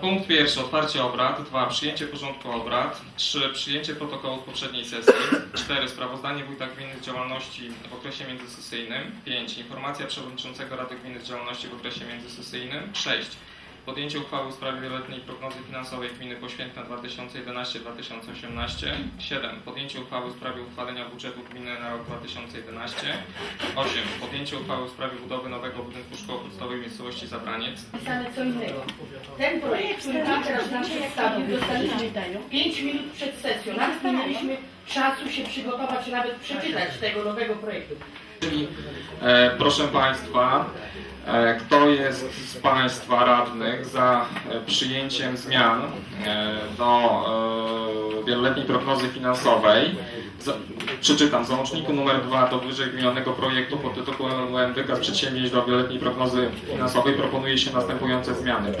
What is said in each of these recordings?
Punkt pierwszy, otwarcie obrad. Dwa, przyjęcie porządku obrad. Trzy, przyjęcie protokołu z poprzedniej sesji. Cztery, sprawozdanie wójta gminy z działalności w okresie międzysesyjnym. Pięć, informacja przewodniczącego Rady Gminy z działalności w okresie międzysesyjnym. Sześć, podjęcie uchwały w sprawie wieloletniej prognozy finansowej gminy poświętna 2011-2018. 7. Podjęcie uchwały w sprawie uchwalenia budżetu gminy na rok 2011. 8. Podjęcie uchwały w sprawie budowy nowego budynku szkoły miejscowości Zabraniec. napisane co innego. Ten projekt, który Pan teraz nam przedstawił, dostaliśmy 5 minut przed sesją. Nawet nie mieliśmy czasu się przygotować, nawet przeczytać tego nowego projektu. Czyli, e, proszę Państwa, e, kto jest z Państwa radnych za e, przyjęciem zmian e, do e, wieloletniej prognozy finansowej? Przeczytam, w załączniku numer 2 do wyżej wymienionego projektu pod tytułem Wykaz przedsięwzięć do wieloletniej prognozy finansowej proponuje się następujące zmiany.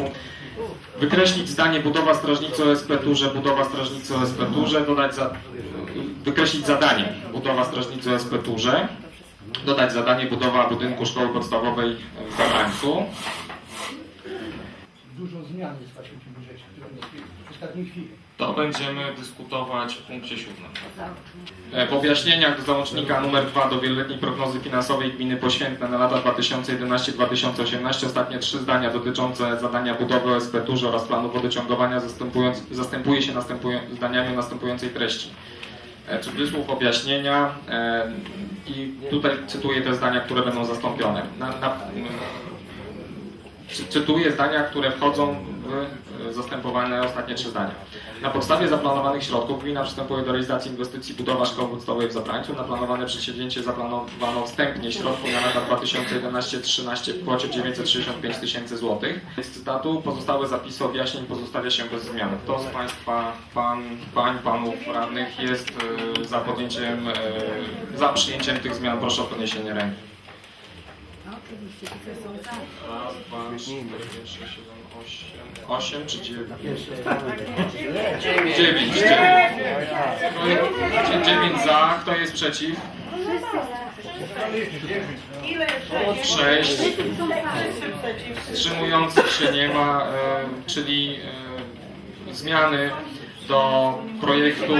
Wykreślić zdanie budowa strażnicy OSP Turze, budowa strażnicy OSP Turze, dodać za, wykreślić zadanie budowa strażnicy OSP Turze, dodać zadanie budowa budynku szkoły podstawowej w Zabrańcu. Dużo zmian jest w tym budżecie, w ostatniej chwili. To będziemy dyskutować w punkcie siódmym. E, Po wyjaśnieniach do załącznika numer 2 do wieloletniej prognozy finansowej gminy poświętne na lata 2011-2018 ostatnie trzy zdania dotyczące zadania budowy OSP Turze oraz planu wodociągowania zastępuje się zdaniami o następującej treści. E, Cudzysłów objaśnienia e, i tutaj cytuję te zdania, które będą zastąpione. Na, na, Cy- Cytuję zdania, które wchodzą w zastępowane ostatnie trzy zdania. Na podstawie zaplanowanych środków gmina przystępuje do realizacji inwestycji budowa szkoły podstawowej w Zabrańcu. Na planowane przedsięwzięcie zaplanowano wstępnie środków na lata 2011-2013 w kwocie 965 tysięcy złotych. Z cytatu pozostałe zapisy objaśnień pozostawia się bez zmian. Kto z Państwa, pan, pań, panów radnych jest e, za podjęciem, e, za przyjęciem tych zmian? Proszę o podniesienie ręki. Raz, dwa, trzy, cztery, sześć, siedem, osiem. Osiem czy dziewięć? Dziewięć. Dziewięć, dziewięć. Dziewięć za. Kto jest przeciw? Sześć. Wstrzymujących się nie ma, e, czyli e, zmiany do projektu.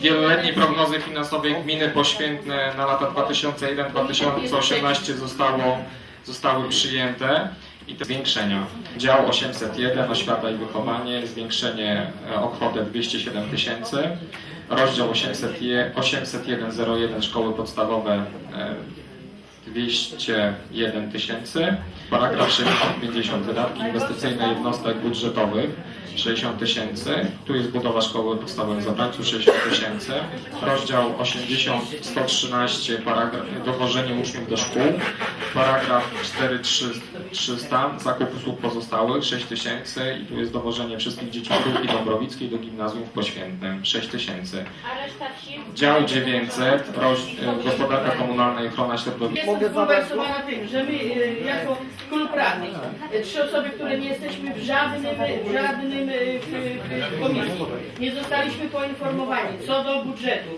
Wieloletniej prognozy finansowej gminy poświętne na lata 2001-2018 zostało, zostały przyjęte i te zwiększenia. Dział 801 Oświata i Wychowanie, zwiększenie e, o kwotę 207 tysięcy. Rozdział 801 801 Szkoły Podstawowe e, 201 tysięcy. Paragraf 650 wydatki inwestycyjne jednostek budżetowych 60 tysięcy. Tu jest budowa szkoły podstawowej w Zabrańcu 60 tysięcy. Rozdział 80 113 paragraf dowożenie uczniów do szkół. Paragraf 4300 zakup usług pozostałych 6 tysięcy i tu jest dowożenie wszystkich dzieci Grupki Dąbrowickiej do gimnazjum w Poświętnym 6 tysięcy. Dział 900 roz, e, gospodarka komunalna i ochrona środowiska. Jestem zbulwersowana tym, że my y, jako klub radnych, y, trzy osoby, które nie jesteśmy w żadnym, w żadnym w, w komisji, nie zostaliśmy poinformowani. Co do budżetu,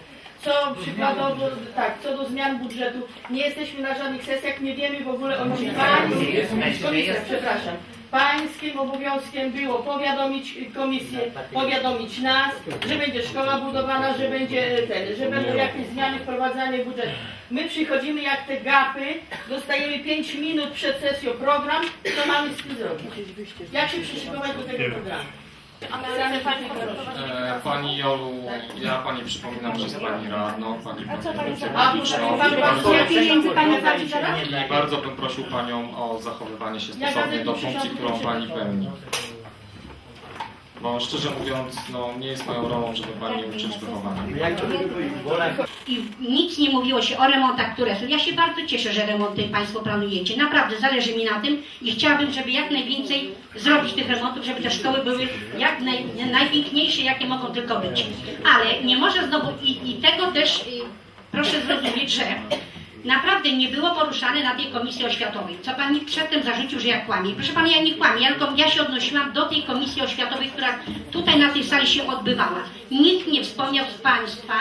co przykładowo, tak, co do zmian budżetu, nie jesteśmy na żadnych sesjach, nie wiemy w ogóle o czym pańskim, komisja, przepraszam, pańskim obowiązkiem było powiadomić komisję, powiadomić nas, że będzie szkoła budowana, że będzie ten, że będą jakieś zmiany wprowadzane w budżet. My przychodzimy jak te gapy, dostajemy 5 minut przed sesją program, co mamy z tym zrobić? Jak się przyszykować do tego programu? E, Pani Jolu, ja Pani przypominam, że jest Pani radną, Pani bardzo bym prosił Panią o zachowywanie się stosownie do funkcji, którą Pani pełni. Bo szczerze mówiąc, no, nie jest moją rolą, żeby Pani uczyć wychowania. i nic nie mówiło się o remontach, które są. Ja się bardzo cieszę, że remonty Państwo planujecie. Naprawdę zależy mi na tym i chciałabym, żeby jak najwięcej zrobić tych remontów, żeby te szkoły były jak naj, najpiękniejsze, jakie mogą tylko być. Ale nie może znowu i, i tego też y, proszę zrozumieć, że naprawdę nie było poruszane na tej komisji oświatowej. Co Pan mi przedtem zarzucił, że ja kłamię. Proszę Pana, ja nie kłamię, ja tylko ja się odnosiłam do tej komisji oświatowej, która tutaj na tej sali się odbywała. Nikt nie wspomniał z Państwa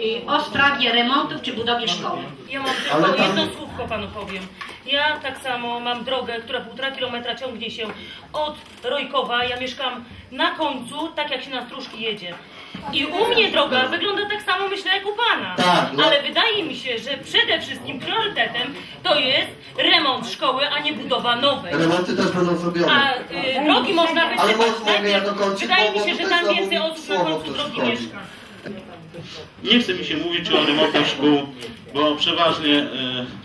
y, o sprawie remontów czy budowie szkoły. Ja mam tylko jedno słówko panu powiem. Ja tak samo mam drogę, która półtora kilometra ciągnie się od Rojkowa. Ja mieszkam na końcu, tak jak się na Stróżki jedzie. I u mnie droga wygląda tak samo, myślę, jak u Pana. Tak, no. Ale wydaje mi się, że przede wszystkim priorytetem to jest remont szkoły, a nie budowa nowej. Remonty też będą zrobione. A y, drogi można Ale wysypać. mogę ja dokończyć, Wydaje bo- mi się, że tam więcej osób na słowo, końcu drogi wchodzi. mieszka. Nie chce mi się mówić o remontach szkół, bo przeważnie e,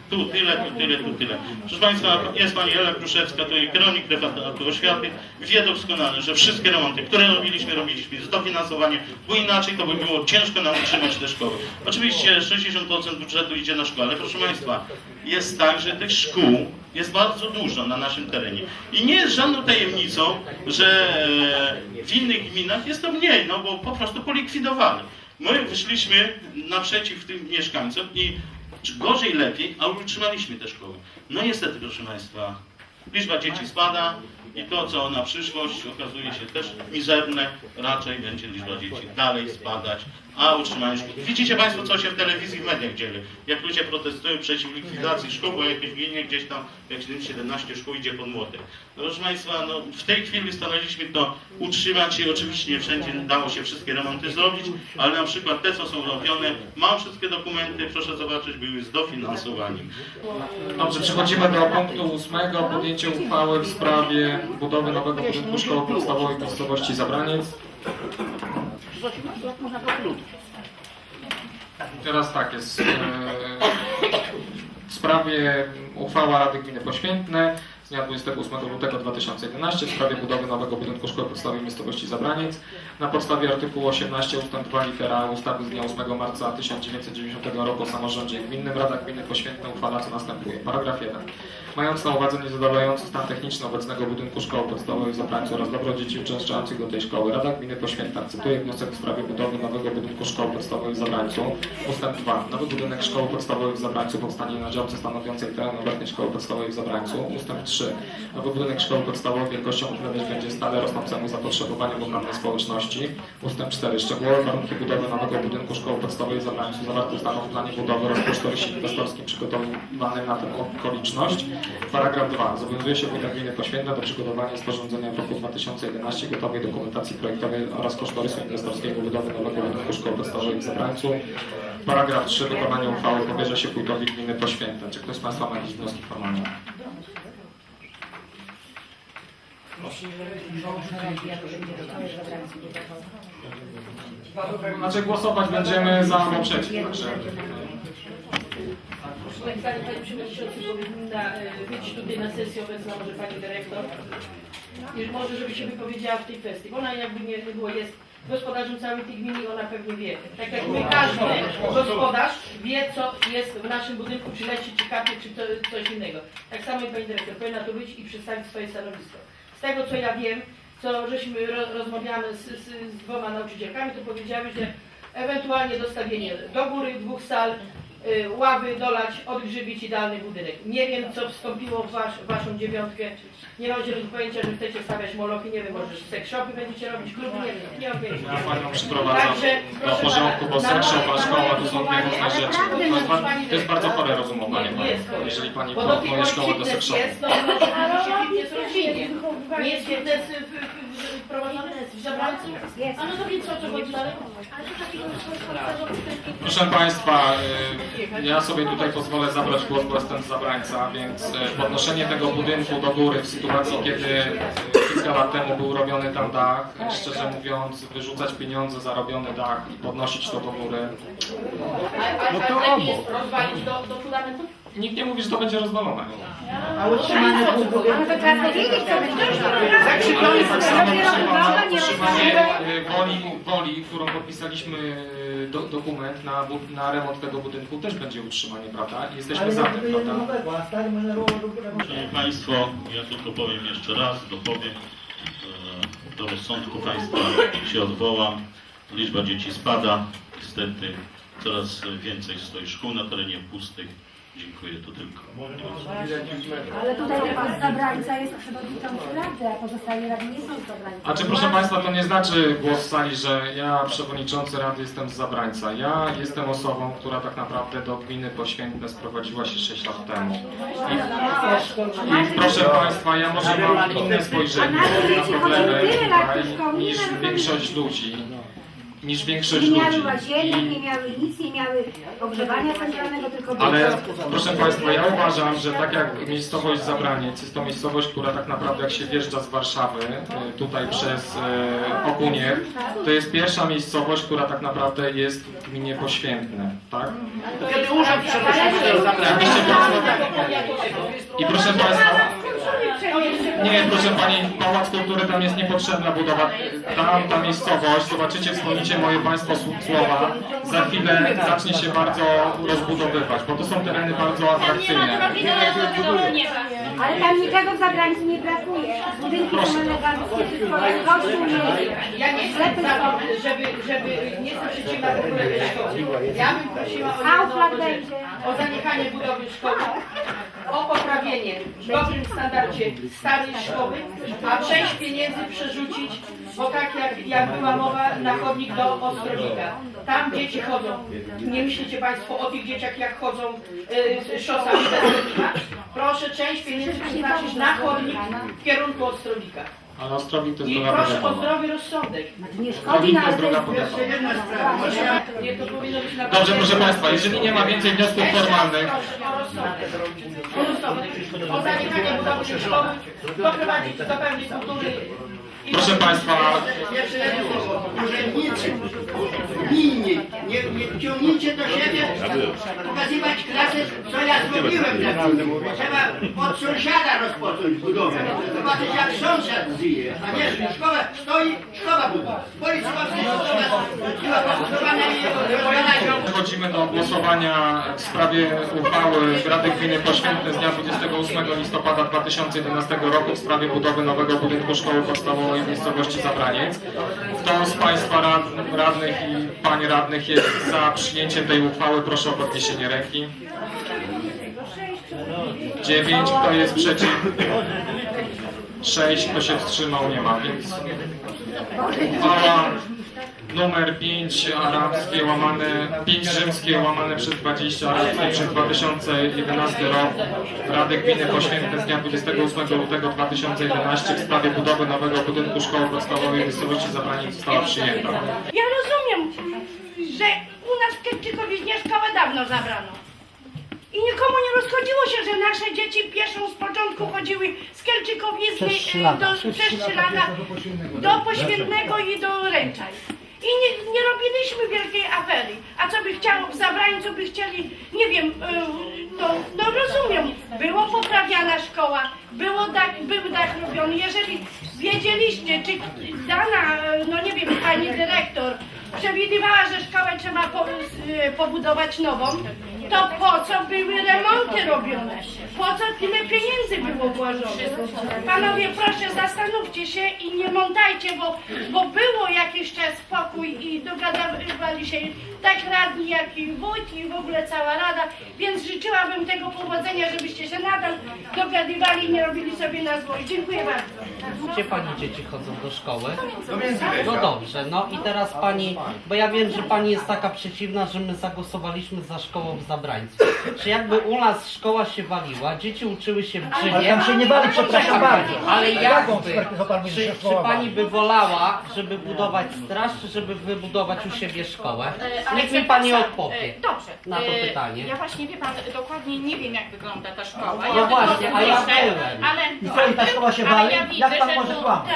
tu tyle, tu tyle, tu tyle. Proszę Państwa, jest Pani Ela Kruszewska, to jej kierownik Referatu Oświaty, wie doskonale, że wszystkie remonty, które robiliśmy, robiliśmy z dofinansowaniem, bo inaczej to by było ciężko nam utrzymać te szkoły. Oczywiście 60% budżetu idzie na szkołę, ale proszę Państwa, jest tak, że tych szkół jest bardzo dużo na naszym terenie. I nie jest żadną tajemnicą, że e, w innych gminach jest to mniej, no bo po prostu polikwidowali. My wyszliśmy naprzeciw tym mieszkańcom i gorzej, lepiej, a utrzymaliśmy te szkoły. No niestety, proszę Państwa, liczba dzieci spada i to, co na przyszłość okazuje się też mizerne, raczej będzie liczba dzieci dalej spadać, a utrzymanie szkół. Widzicie Państwo, co się w telewizji, w mediach dzieje. Jak ludzie protestują przeciw likwidacji szkół, bo jakieś gminie gdzieś tam, jak 17 szkół idzie pod młotek. No, proszę Państwa, no, w tej chwili staraliśmy to utrzymać i oczywiście nie wszędzie dało się wszystkie remonty zrobić, ale na przykład te, co są robione, mam wszystkie dokumenty, proszę zobaczyć, były z dofinansowaniem. Dobrze, przechodzimy do punktu ósmego. Podjęcie uchwały w sprawie budowy nowego budynku szkoły podstawowej w miejscowości Zabraniec. Teraz tak, jest e, w sprawie uchwała Rady Gminy Poświętne dnia 28 lutego 2011 w sprawie budowy nowego budynku szkoły podstawowej miejscowości Zabraniec. Na podstawie artykułu 18 ust. 2 litera ustawy z dnia 8 marca 1990 roku o samorządzie gminnym Rada Gminy Poświętne uchwala co następuje. Paragraf 1. Mając na uwadze niezadowalający stan techniczny obecnego budynku szkoły podstawowej w Zabrańcu oraz dobro dzieci uczęszczających do tej szkoły, Rada Gminy Poświętna akceptuje wniosek w sprawie budowy nowego budynku szkoły podstawowej w Zabrańcu. Ustęp 2. Nowy budynek szkoły podstawowej w Zabrańcu powstanie na działce stanowiącej teren obecnej szkoły podstawowej w Zabrańcu. Ustęp 3. Nowy budynek szkoły podstawowej wielkością odpowiadać będzie stale rosnącemu zapotrzebowaniu lokalnej społeczności. Ustęp 4. Szczegółowe warunki budowy nowego budynku szkoły podstawowej w Zabrańcu zawarte zostaną w planie budowy oraz kosztorysie inwestorskim przygotowanym na tę okoliczność. Paragraf 2. Zobowiązuje się Wójta Gminy Poświętna do przygotowania sporządzenia w roku 2011 gotowej dokumentacji projektowej oraz kosztorysu inwestorskiego budowy nowego budynku szkoły podstawowej w Zabrańcu. Paragraf 3. Wykonanie uchwały powierza się Wójtowi Gminy Poświętne. Czy ktoś z Państwa ma jakieś wnioski formalne? Znaczy głosować będziemy za albo przeciw. Także... Moim zdaniem Pani Przewodniczący powinna być tutaj na sesji obecna może Pani Dyrektor. I może, żeby się wypowiedziała w tej kwestii. Bo Ona jakby nie nie było, jest gospodarzem całej tej gminy i ona pewnie wie. Tak jak my, każdy gospodarz wie, co jest w naszym budynku, czy leci, czy kapie, czy to, coś innego. Tak samo i Pani Dyrektor powinna tu być i przedstawić swoje stanowisko. Z tego, co ja wiem, co żeśmy ro, rozmawiamy z, z, z dwoma nauczycielkami, to powiedziały, że ewentualnie dostawienie do góry dwóch sal, y, ławy dolać, odgrzybić idealny budynek. Nie wiem, co wstąpiło w, wasz, waszą dziewiątkę. Nie mam zielonego pojęcia, że chcecie stawiać molochy, nie wiem, może sex shopy będziecie robić, kluby, nie wiem, nie mam pojęcia. Ja Panią przyprowadzam Także, do proszę porządku, bo pana, szkoła to są dwie na- różne rzeczy. To jest, to jest bardzo chore rozumowanie, jeżeli Pani Bo do tej porównuje szkołę do fitness jest, no może rzeczywiście fitness rośnie. Nie jest fitness w- Zabrańcu? A no to więc o co chodzi dalej? Proszę Państwa, y, ja sobie tutaj pozwolę zabrać głos, bo jestem z Zabrańca, więc y, podnoszenie tego budynku do góry w sytuacji, kiedy y, kilka lat temu był robiony tam dach, szczerze mówiąc, wyrzucać pieniądze za robiony dach i podnosić to do góry. Lepiej jest rozwalić do, do fundamentu? Nikt nie mówi, że to będzie rozwalone. Utrzymane. Ale to trzeba wiedzieć, co będzie. Tak samo utrzymanie y, woli, woli, którą podpisaliśmy y, do, dokument na, na remont tego budynku też będzie utrzymanie, prawda? I Jesteśmy Ale za tym, prawda? nowego, a stary. Szanowni Państwo, ja tylko powiem jeszcze raz, dopowiem. E, Do rozsądku Państwa się odwołam. Liczba dzieci spada. Niestety coraz więcej stoi szkół na terenie pustych. Dziękuję, to tylko. Ale tutaj pan zabrańca jest przewodniczący rady, a pozostali radni nie są zabrańcami. A czy proszę Państwa, to nie znaczy głos w sali, że ja, przewodniczący Rady, jestem z Zabrańca. Ja jestem osobą, która tak naprawdę do gminy Poświętne sprowadziła się 6 lat temu. I, i proszę Państwa, ja może mam inne spojrzenie na problemy tutaj niż większość ludzi. Niż większość Nie miały ludzi. łazienek, I- nie miały nic, nie miały ogrzewania centralnego, tylko Ale proszę Państwa, ja uważam, że tak jak miejscowość Zabraniec, jest to miejscowość, która tak naprawdę jak się wjeżdża z Warszawy, e, tutaj przez e, Okuniew, to jest pierwsza miejscowość, która tak naprawdę jest w gminie Poświętne, tak? Kiedy urząd. I proszę Państwa, nie, proszę Pani, Pałac Kultury tam jest niepotrzebna budowa. Tam, ta miejscowość, zobaczycie, wspomnicie moje Państwo sł- słowa, za chwilę zacznie się bardzo rozbudowywać, bo to są tereny bardzo atrakcyjne. Ale tam niczego w zabrańcu nie brakuje. Budynki są eleganckie, wszystko jest kościół. Ja nie chcę żeby, żeby, nie jestem przeciwna w szkoły. Ja bym prosiła o o zaniechanie budowy szkoły, o poprawienie w dobrym standardzie starej szkoły, a część pieniędzy przerzucić, bo tak jak, jak była mowa, na chodnik do Ostrowika. Tam dzieci chodzą. Nie myślicie Państwo o tych dzieciach, jak chodzą y, szosami Ostrowika? Proszę część pieniędzy przeznaczyć na chodnik w kierunku Ostrowika. Ale Ostrowik to jest I droga proszę o powiatowa. zdrowy rozsądek. Nie szkodzi, ale to jest... Jeszcze jedna sprawa. Nie, to powinno być na Dobrze, proszę Państwa, jeżeli nie ma więcej wniosków formalnych, Proszę o rozsądek. O rozsądek. O zaniechanie budowy szkoły, doprowadzić do kultury. Proszę Państwa. Urzędnicy, gminni, nie, nie ciągnijcie do siebie pokazywać klasę, co ja zrobiłem. Trzeba od sąsiada rozpocząć budowę. Zobaczyć jak sąsiad żyje. A nie, szkoła stoi, szkoła budowa. Policja była i przechodzimy do głosowania w sprawie uchwały Rady Gminy Poświętne z dnia 28 listopada 2011 roku w sprawie budowy nowego budynku szkoły podstawowej w miejscowości Zabraniec. Kto z Państwa rad, radnych i Pań radnych jest za przyjęciem tej uchwały, proszę o podniesienie ręki. 9. Kto jest przeciw? 6. Kto się wstrzymał? Nie ma, więc uchwała numer 5 arabskie łamane, 5 rzymskie łamane przez 20 arabskie przez 2011 rok Rady Gminy Poświętne z dnia 28 lutego 2011 w sprawie budowy nowego budynku szkoły podstawowej w miejscowości Zabraniec została przyjęta. Ja rozumiem, że u nas w Kępczykowiźnie szkołę dawno zabrano. I nikomu nie rozchodziło się, że nasze dzieci pieszą z początku chodziły z Kelczykowizny e, do, przez trzy lata do Poświętnego i do Ręczaj. I nie, nie robiliśmy wielkiej afery. A co by chciało w Zabrańcu, by chcieli, nie wiem, e, no, no rozumiem, było poprawiana szkoła, było dach, był dach robiony. Jeżeli wiedzieliście, czy dana, e, no nie wiem, pani dyrektor przewidywała, że szkołę trzeba po, e, pobudować nową, to po co były remonty robione? Po co tyle pieniędzy było włożone? Panowie, proszę zastanówcie się i nie montajcie, bo, bo było jakiś czas spokój i dogadywali się tak radni, jak i wójt i w ogóle cała rada, więc życzyłabym tego powodzenia, żebyście się nadal dogadywali i nie robili sobie na złość. Dziękuję bardzo. Gdzie pani dzieci chodzą do szkoły? No dobrze, no i teraz pani, bo ja wiem, że pani jest taka przeciwna, że my zagłosowaliśmy za szkołą w Czy jakby u nas szkoła się waliła, dzieci uczyły się w Ale tam się nie bali, przepraszam bardzo. ale jakby, czy, czy pani by wolała, żeby budować straż, czy żeby wybudować u siebie szkołę? Niech mi pani odpowie. Dobrze. na to E, pytanie. Ja właśnie wie pan, dokładnie nie wiem jak wygląda ta szkoła. No Ja właśnie, a ja byłem. Ale, I co, i ta szkoła się ale wali? ja widzę, Jak pan że może tu kłamać?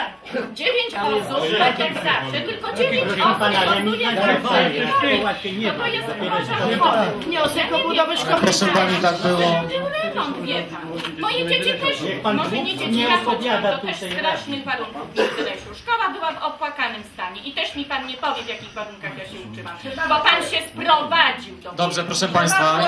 dziewięć osób, tak jak zawsze, tylko dziewięć osób Ale szkołę. No to jest uważam wniosek o budowę szkoły. Proszę pani, tak było. Był remont, wie pan. Moje dzieci też, może nie dzieci, ja chodziłam do też strasznych warunków w Interesu. Szkoła była w opłakanym stanie i też mi pan nie powie w jakich warunkach ja się uczyłam. Bo pan się sprowadził do mnie. Dobrze, proszę Państwa.